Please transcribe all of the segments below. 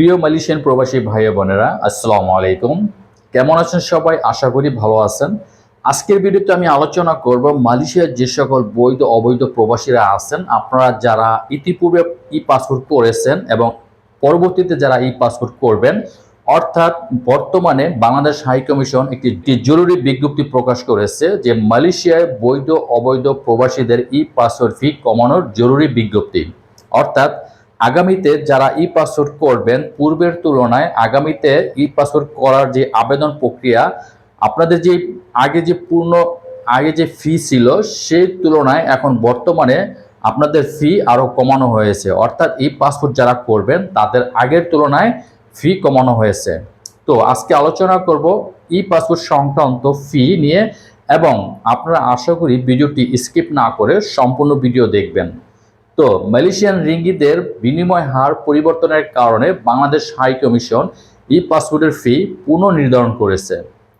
প্রিয় মালয়েশিয়ান প্রবাসী ভাই বোনেরা, আসসালামু আলাইকুম। কেমন আছেন সবাই? আশা করি ভালো আছেন। আজকের ভিডিওতে আমি আলোচনা করব মালয়েশিয়ার যে সকল বৈধ, অবৈধ প্রবাসীরা আছেন, আপনারা যারা ইতিপূর্বে ই পাসপোর্ট করেছেন এবং পরবর্তীতে যারা ই পাসপোর্ট করবেন, অর্থাৎ বর্তমানে বাংলাদেশ হাই কমিশন একটি জরুরি বিজ্ঞপ্তি প্রকাশ করেছে যে মালয়েশিয়ায় বৈধ, অবৈধ প্রবাসীদের ই পাসপোর্ট ফি কমানোর জরুরি বিজ্ঞপ্তি। অর্থাৎ আগামীতে যারা ই পাসপোর্ট করবেন, পূর্বের তুলনায় আগামীতে ই পাসপোর্ট করার যে আবেদন প্রক্রিয়া, আপনাদের যে আগে যে পূর্ণ, আগে যে ফি ছিল, সেই তুলনায় এখন বর্তমানে আপনাদের ফি আরও কমানো হয়েছে। অর্থাৎ ই পাসপোর্ট যারা করবেন, তাদের আগের তুলনায় ফি কমানো হয়েছে। তো আজকে আলোচনা করব ই পাসপোর্ট সংক্রান্ত ফি নিয়ে এবং আপনারা আশা করি ভিডিওটি স্কিপ না করে সম্পূর্ণ ভিডিও দেখবেন। তো মালয়েশিয়ান রিঙ্গিদের বিনিময় হার পরিবর্তনের কারণে বাংলাদেশ হাই কমিশন ই পাসপোর্টের ফি পুনর্নির্ধারণ করেছে।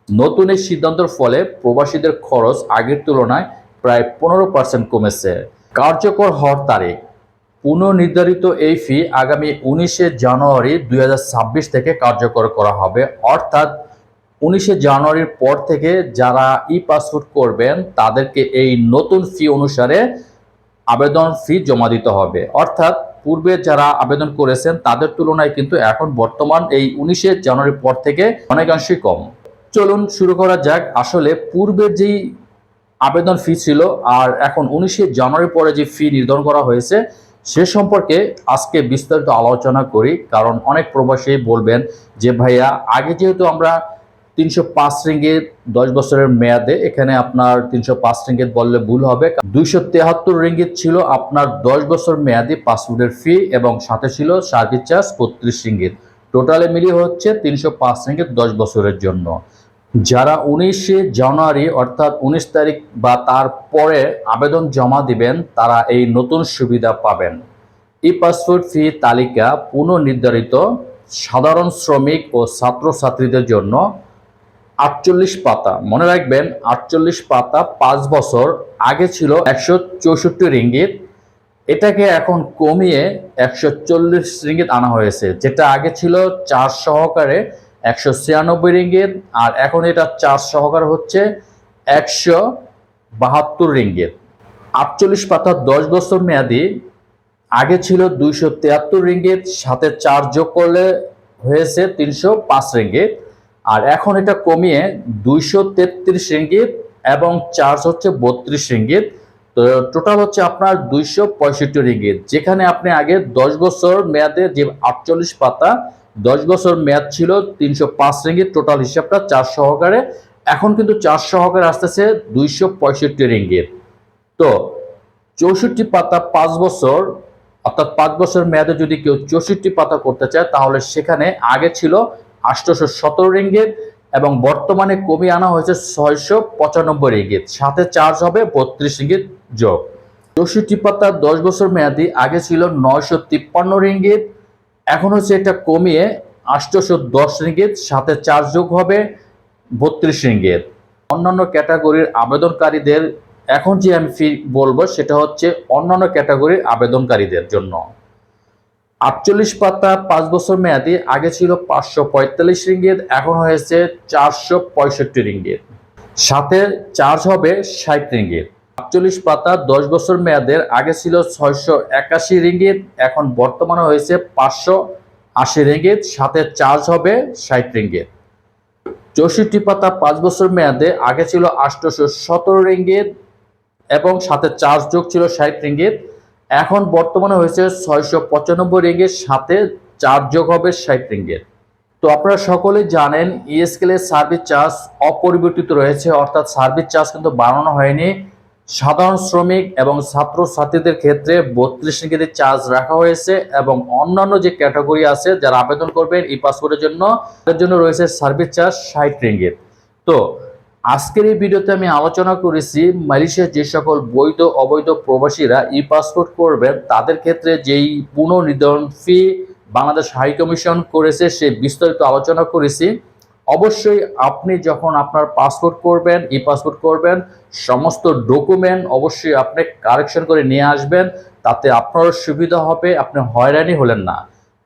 নতুন এই সিদ্ধান্তের ফলে প্রবাসীদের খরচ আগের তুলনায় প্রায় পনেরো পার্সেন্ট কমেছে। কার্যকর হওয়ার তারিখ, পুনর্নির্ধারিত এই ফি আগামী উনিশে জানুয়ারি দুই হাজার ছাব্বিশ থেকে কার্যকর করা হবে। অর্থাৎ উনিশে জানুয়ারির পর থেকে যারা ই পাসপোর্ট করবেন, তাদেরকে এই নতুন ফি অনুসারে আবেদন ফি জমা দিতে হবে। অর্থাৎ পূর্বে যারা আবেদন করেছেন, তাদের তুলনায় কিন্তু এখন বর্তমান এই উনিশে জানুয়ারির পর থেকে অনেকাংশই কম। চলুন শুরু করা যাক। আসলে পূর্বের যেই আবেদন ফি ছিল আর এখন উনিশে জানুয়ারির পরে যে ফি নির্ধারণ করা হয়েছে, সে সম্পর্কে আজকে বিস্তারিত আলোচনা করি। কারণ অনেক প্রবাসী বলবেন যে, ভাইয়া, আগে যেহেতু আমরা তিনশো পাঁচ রিঙ্গিত দশ বছরের মেয়াদে। এখানে আপনার তিনশো পাঁচ রিঙ্গিত বললে ভুল হবে। দুইশো তেহাত্তর রিঙ্গিত ছিল আপনার দশ বছর মেয়াদি পাসপোর্টের ফি এবং সাথে ছিল সার্ভিস চার্জ বত্রিশ রিঙ্গিত। টোটালে মিলিয়ে হচ্ছে তিনশো পাঁচ রিঙ্গিত দশ বছরের জন্য। যারা উনিশে জানুয়ারি অর্থাৎ উনিশ তারিখ বা তার পরে আবেদন জমা দিবেন, তারা এই নতুন সুবিধা পাবেন। ই পাসপোর্ট ফি তালিকা পুনর্নির্ধারিত সাধারণ শ্রমিক ও ছাত্রছাত্রীদের জন্য। আটচল্লিশ পাতা। মনে রাখবেন, আটচল্লিশ পাতা পাঁচ বছর আগে ছিল একশো চৌষট্টি রিঙ্গিত। এটাকে এখন কমিয়ে একশো চল্লিশ রিঙ্গিত আনা হয়েছে। যেটা আগে ছিল চার সহকারে একশো ছিয়ানব্বই রিঙ্গিত, আর এখন এটা চার সহকারে হচ্ছে একশো বাহাত্তর রিঙ্গিত। আটচল্লিশ পাতা দশ বছর মেয়াদি, আগে ছিল দুইশো তিয়াত্তর রিঙ্গিত, সাথে চার যোগ করলে হয়েছে তিনশো পাঁচ রিঙ্গিত। আর এখন এটা কমিয়ে দুইশো তেত্রিশ রিঙ্গিত এবং চার্জ হচ্ছে বত্রিশ রিঙ্গিত। তো টোটাল হচ্ছে আপনার দুইশো পঁয়ষট্টি রিঙ্গিত। যেখানে আপনি আগে দশ বছর মেয়াদে যে আটচল্লিশ পাতা, দশ বছর মেয়াদ ছিল তিনশো পাঁচ রিঙ্গিত টোটাল হিসাবটা চার সহকারে। এখন কিন্তু চার সহকারে আসতেছে দুইশো পঁয়ষট্টি রিঙ্গিত। তো চৌষট্টি পাতা পাঁচ বছর, অর্থাৎ পাঁচ বছর মেয়াদে যদি কেউ চৌষট্টি পাতা করতে চায়, তাহলে সেখানে আগে ছিল আটশোশো সতেরো রিঙ্গিত এবং বর্তমানে কমিয়ে আনা হয়েছে ছয়শো পঁচানব্বই রিঙ্গিত। সাথে চার্জ হবে বত্রিশ রিঙ্গিত যোগ। চৌষট্টি পাতা দশ বছর মেয়াদি, আগে ছিল নয়শো তিপ্পান্ন রিঙ্গিত, এখন হচ্ছে এটা কমিয়ে আটশোশো দশ রিঙ্গিত, সাথে চার্জ যোগ হবে বত্রিশ রিঙ্গিত। অন্যান্য ক্যাটাগরির আবেদনকারীদের, এখন যে আমি ফি বলব, সেটা হচ্ছে অন্যান্য ক্যাটাগরির আবেদনকারীদের জন্য। আটচল্লিশ পাতা পাঁচ বছর মেয়াদি, আগে ছিল পাঁচশো পঁয়তাল্লিশ রিঙ্গিত, এখন হয়েছে চারশো পঁয়ষট্টি রিঙ্গিত। সাথে চার্জ হবে ষাট রিঙ্গিত। আটচল্লিশ পাতা দশ বছর মেয়াদের, আগে ছিল ছয়শো একাশি রিঙ্গিত, এখন বর্তমানে হয়েছে পাঁচশো আশি রিঙ্গিত, সাথে চার্জ হবে ষাট রিঙ্গিত। চৌষট্টি পাতা পাঁচ বছর মেয়াদে, আগে ছিল আটশোশো সতেরো রিঙ্গিত এবং সাথে চার্জ যোগ ছিল ষাট রিঙ্গিত। এখন বর্তমানে হয়েছে ছয়শো পঁচানব্বই রিঙ্গিত সাথে চার্জ যোগ হবে ষাট রিঙ্গিত তো আপনারা সকলেই জানেন ইএসকেল এর সার্ভিস চার্জ অপরিবর্তিত রয়েছে, অর্থাৎ সার্ভিস চার্জ কিন্তু বাড়ানো হয়নি। সাধারণ শ্রমিক এবং ছাত্র ছাত্রীদের ক্ষেত্রে বত্রিশ রিঙ্গিতের চার্জ রাখা হয়েছে এবং অন্যান্য যে ক্যাটাগরি আছে যারা আবেদন করবেন ই পাসপোর্টের জন্য, তাদের জন্য রয়েছে সার্ভিস চার্জ ষাট রিঙ্গিত তো আজকের এই ভিডিওতে আমি আলোচনা করেছি মালয়েশিয়ার যে সকল বৈধ, অবৈধ প্রবাসীরা ই পাসপোর্ট করবেন, তাদের ক্ষেত্রে যেই পুনর্নির্ধারণ ফি বাংলাদেশ হাই কমিশন করেছে সে বিস্তারিত আলোচনা করেছি। অবশ্যই আপনি যখন আপনার পাসপোর্ট করবেন ই পাসপোর্ট করবেন, সমস্ত ডকুমেন্ট অবশ্যই আপনি কারেকশন করে নিয়ে আসবেন, তাতে আপনারও সুবিধা হবে, আপনি হয়রানি হলেন না।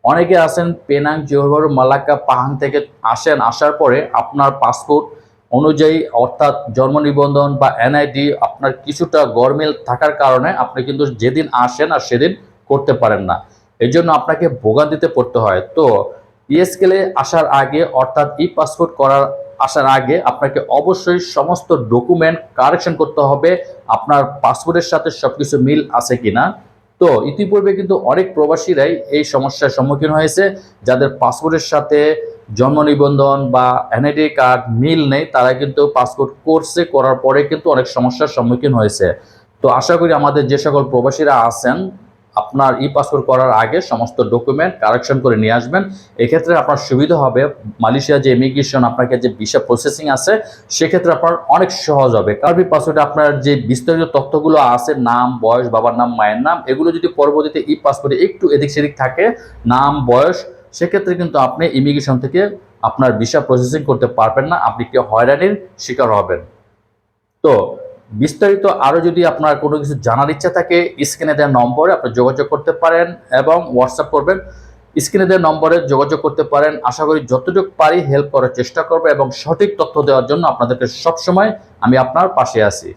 অনেকে আসেন পেনাং জোহর মালাক্কা পাহাং থেকে আসেন, আসার পরে আপনার পাসপোর্ট অনুযায়ী, অর্থাৎ জন্ম নিবন্ধন বা এনআইডি আপনার কিছুটা গরমিল থাকার কারণে আপনি কিন্তু যেদিন আসেন আর সেদিন করতে পারেন না। এই জন্য আপনাকে ভোগান্তিতে পড়তে হয়। তো ইএসকেলে আসার আগে, অর্থাৎ ই পাসপোর্ট করার আসার আগে আপনাকে অবশ্যই সমস্ত ডকুমেন্ট কারেকশন করতে হবে। আপনার পাসপোর্টের সাথে সবকিছু মিল আছে কিনা। তো ইতিপূর্বে কিন্তু অনেক প্রবাসীরাই এই সমস্যার সম্মুখীন হয়েছে। যাদের পাসপোর্টের সাথে জন্ম নিবন্ধন বা এনআইডি কার্ড মিল নেই, তারা কিন্তু পাসপোর্ট করছে করার পরে কিন্তু অনেক সমস্যার সম্মুখীন হয়েছে। তো আশা করি আমাদের যে সকল প্রবাসীরা আছেন, আপনার ই পাসপোর্ট করার আগে সমস্ত ডকুমেন্ট কারেকশন করে নিয়ে আসবেন। এক্ষেত্রে আপনার সুবিধা হবে, মালয়েশিয়া যে ইমিগ্রেশন আপনাকে যে ভিসা প্রসেসিং আছে, সেক্ষেত্রে আপনার অনেক সহজ হবে। কার্বি পাসপোর্টে আপনার যে বিস্তারিত তথ্যগুলো আছে, নাম, বয়স, বাবার নাম, মায়ের নাম, এগুলো যদি পরবর্তীতে ই পাসপোর্টে একটু এদিক সেদিক থাকে, নাম, বয়স সেক্ষেত্রে কিন্তু আপনি ইমিগ্রেশন থেকে আপনার ভিসা প্রসেসিং করতে পারবেন না, আপনি কি হয়রানির শিকার হবেন। তো বিস্তারিত আরও যদি আপনার কোনো কিছু জানার ইচ্ছা থাকে, স্ক্রিনে দেওয়া নম্বরে আপনি যোগাযোগ করতে পারেন এবং হোয়াটসঅ্যাপ করবেন। স্ক্রিনে দেওয়া নম্বরে যোগাযোগ করতে পারেন। আশা করি যতটুকু পারি হেল্প করার চেষ্টা করব এবং সঠিক তথ্য দেওয়ার জন্য আপনাদেরকে সবসময় আমি আপনার পাশে আছি।